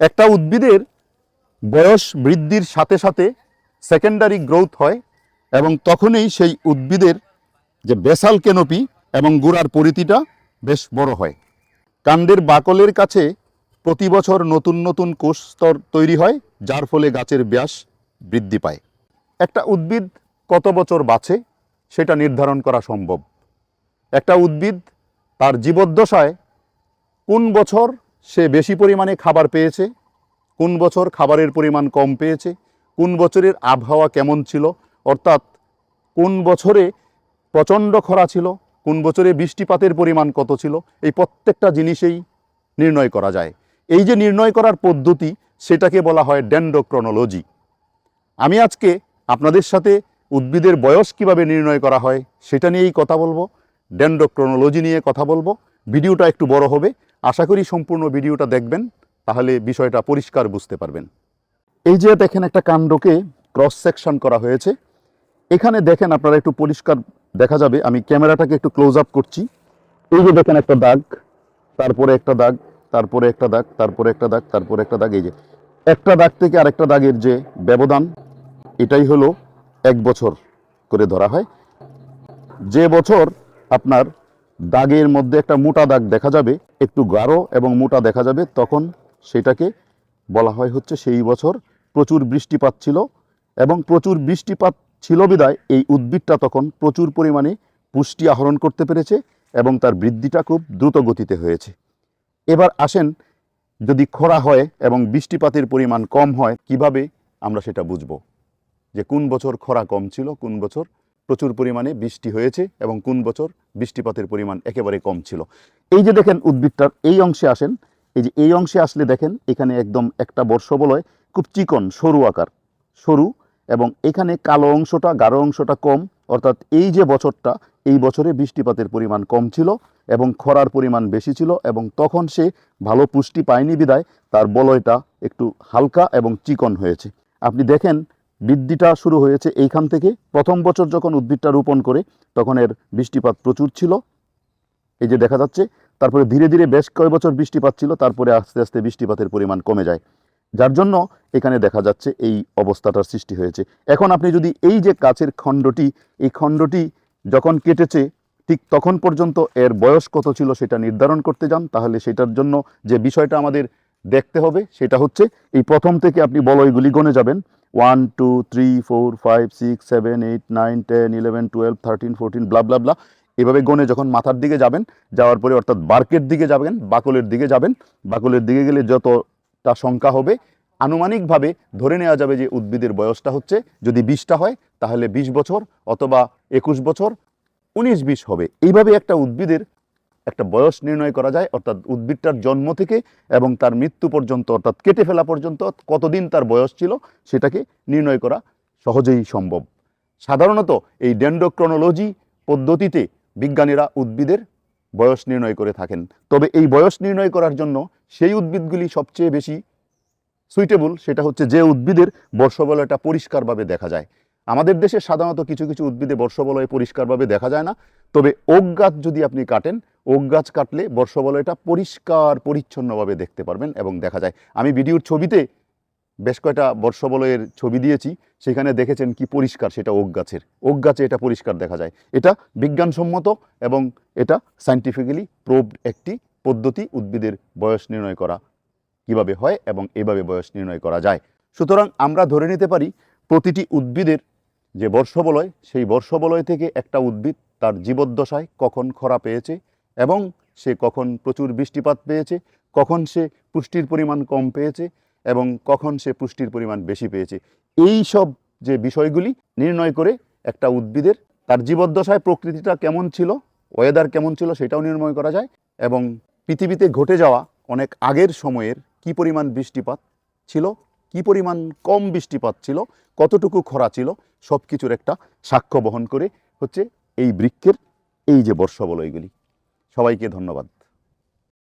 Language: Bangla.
একটা উদ্ভিদের বয়স বৃদ্ধির সাথে সাথে সেকেন্ডারি গ্রোথ হয় এবং তখনই সেই উদ্ভিদের যে বেসাল কেনপি এবং গুড়ার পরিধিটা বেশ বড় হয়। কাণ্ডের বাকলের কাছে প্রতি বছর নতুন নতুন কোষ স্তর তৈরি হয়, যার ফলে গাছের ব্যাস বৃদ্ধি পায়। একটা উদ্ভিদ কত বছর বাঁচে সেটা নির্ধারণ করা সম্ভব। একটা উদ্ভিদ তার জীবদ্দশায় কোন বছর সে বেশি পরিমাণে খাবার পেয়েছে, কোন বছর খাবারের পরিমাণ কম পেয়েছে, কোন বছরের আবহাওয়া কেমন ছিল, অর্থাৎ কোন বছরে প্রচণ্ড খরা ছিল, কোন বছরে বৃষ্টিপাতের পরিমাণ কত ছিল, এই প্রত্যেকটা জিনিসেই নির্ণয় করা যায়। এই যে নির্ণয় করার পদ্ধতি, সেটাকে বলা হয় ডেন্ডোক্রোনোলজি আমি আজকে আপনাদের সাথে উদ্ভিদের বয়স কীভাবে নির্ণয় করা হয়, সেটা নিয়েই কথা বলব ডেন্ডোক্রোনোলজি নিয়ে কথা বলব, ভিডিওটা একটু বড় হবে আশা করি সম্পূর্ণ ভিডিওটা দেখবেন, তাহলে বিষয়টা পরিষ্কার বুঝতে পারবেন। এই যে দেখেন একটা কাণ্ডকে ক্রস সেকশন করা হয়েছে। এখানে দেখেন আপনারা একটু পরিষ্কার দেখা যাবে, আমি ক্যামেরাটাকে একটু ক্লোজ আপ করছি। এই যে দেখেন একটা দাগ, তারপরে একটা দাগ, তারপরে একটা দাগ, তারপরে একটা দাগ, তারপরে একটা দাগ, এই যে একটা দাগ থেকে আরেকটা দাগের যে ব্যবধান, এটাই হলো এক বছর করে ধরা হয়। যে বছর আপনার দাগের মধ্যে একটা মোটা দাগ দেখা যাবে, একটু গাঢ় এবং মোটা দেখা যাবে, তখন সেটাকে বলা হয় হচ্ছে সেই বছর প্রচুর বৃষ্টিপাত ছিল এবং প্রচুর বৃষ্টিপাত ছিল বিদায় এই উদ্ভিদটা তখন প্রচুর পরিমাণে পুষ্টি আহরণ করতে পেরেছে এবং তার বৃদ্ধিটা খুব দ্রুত গতিতে হয়েছে। এবার আসেন যদি খরা হয় এবং বৃষ্টিপাতের পরিমাণ কম হয়, কীভাবে আমরা সেটা বুঝব? যে কোন বছর খরা কম ছিল, কোন বছর প্রচুর পরিমাণে বৃষ্টি হয়েছে এবং কোন বছর বৃষ্টিপাতের পরিমাণ একেবারে কম ছিল। এই যে দেখেন উদ্ভিদটার এই অংশে আসেন, এই যে এই অংশে আসলে দেখেন, এখানে একদম একটা বর্ষবলয়, খুব চিকন, সরু আকার, সরু এবং এখানে কালো অংশটা, গাঢ় অংশটা কম, অর্থাৎ এই যে বছরটা, এই বছরে বৃষ্টিপাতের পরিমাণ কম ছিল এবং খরার পরিমাণ বেশি ছিল এবং তখন সে ভালো পুষ্টি পায়নি বিদায়, তার বলয়টা একটু হালকা এবং চিকন হয়েছে। আপনি দেখেন বৃদ্ধিটা শুরু হয়েছে এইখান থেকে। প্রথম বছর যখন উদ্ভিদটা রোপণ করে, তখন এর বৃষ্টিপাত প্রচুর ছিল। এই যে দেখা যাচ্ছে, তারপরে ধীরে ধীরে বেশ কয়েক বছর বৃষ্টিপাত ছিল, তারপরে আস্তে আস্তে বৃষ্টিপাতের পরিমাণ কমে যায়। যার জন্য এখানে দেখা যাচ্ছে এই অবস্থাটার সৃষ্টি হয়েছে। এখন আপনি যদি এই যে গাছের খণ্ডটি, এই খণ্ডটি যখন কেটেছে, ঠিক তখন পর্যন্ত এর বয়স কত ছিল সেটা নির্ধারণ করতে যান, তাহলে সেটার জন্য যে বিষয়টা আমাদের দেখতে হবে, সেটা হচ্ছে এই প্রথম থেকে আপনি বলয়গুলি গণে যাবেন। One two three four five six seven eight nine ten eleven twelve thirteen fourteen blah blah blah এভাবে গণে যখন মাথার দিকে যাবেন, যাওয়ার পরে অর্থাৎ বার্কের দিকে যাবেন, বাকলের দিকে যাবেন, বাকলের দিকে গেলে যতটা সংখ্যা হবে, আনুমানিকভাবে ধরে নেওয়া যাবে যে উদ্ভিদের বয়সটা হচ্ছে, যদি বিশটা হয়, তাহলে বিশ বছর অথবা একুশ বছর, উনিশ, বিশ হবে। এইভাবে একটা উদ্ভিদের একটা বয়স নির্ণয় করা যায়, অর্থাৎ উদ্ভিদটার জন্ম থেকে এবং তার মৃত্যু পর্যন্ত, অর্থাৎ কেটে ফেলা পর্যন্ত, কতদিন তার বয়স ছিল, সেটাকে নির্ণয় করা সহজেই সম্ভব। সাধারণত এই ডেন্ডোক্রোনোলজি পদ্ধতিতে বিজ্ঞানীরা উদ্ভিদের বয়স নির্ণয় করে থাকেন। তবে এই বয়স নির্ণয় করার জন্য সেই উদ্ভিদগুলি সবচেয়ে বেশি সুইটেবল সেটা হচ্ছে যে উদ্ভিদের বর্ষবলয়টা পরিষ্কারভাবে দেখা যায়। আমাদের দেশে সাধারণত কিছু কিছু উদ্ভিদে বর্ষবলয় পরিষ্কারভাবে দেখা যায় না, তবে ওক গাছ যদি আপনি কাটেন ওক গাছ কাটলে বর্ষবলয়টা পরিষ্কার, পরিচ্ছন্নভাবে দেখতে পারবেন এবং দেখা যায়। আমি ভিডিওর ছবিতে বেশ কয়টা বর্ষবলয়ের ছবি দিয়েছি, সেখানে দেখেছেন কি পরিষ্কার সেটা ওক গাছের। ওক গাছে এটা পরিষ্কার দেখা যায়। এটা বিজ্ঞানসম্মত এবং এটা সাইন্টিফিক্যালি প্রুভড একটি পদ্ধতি উদ্ভিদের বয়স নির্ণয় করা কীভাবে হয় এবং এভাবে বয়স নির্ণয় করা যায়। সুতরাং আমরা ধরে নিতে পারি, প্রতিটি উদ্ভিদের যে বর্ষবলয়, সেই বর্ষবলয় থেকে একটা উদ্ভিদ তার জীবদ্দশায় কখন খরা পেয়েছে এবং সে কখন প্রচুর বৃষ্টিপাত পেয়েছে, কখন সে পুষ্টির পরিমাণ কম পেয়েছে এবং কখন সে পুষ্টির পরিমাণ বেশি পেয়েছে। এই সব যে বিষয়গুলি নির্ণয় করে একটা উদ্ভিদের তার জীবদ্দশায় প্রকৃতিটা কেমন ছিল ওয়েদার কেমন ছিল সেটাও নির্ণয় করা যায় এবং পৃথিবীতে ঘটে যাওয়া অনেক আগের সময়ের কি পরিমাণ বৃষ্টিপাত ছিল, কি পরিমাণ কম বৃষ্টিপাত ছিল, কতটুকু খরা ছিল সব কিছুর একটা সাক্ষ্য বহন করে হচ্ছে এই বৃক্ষের এই যে বর্ষবলয়গুলি। সবাইকে ধন্যবাদ।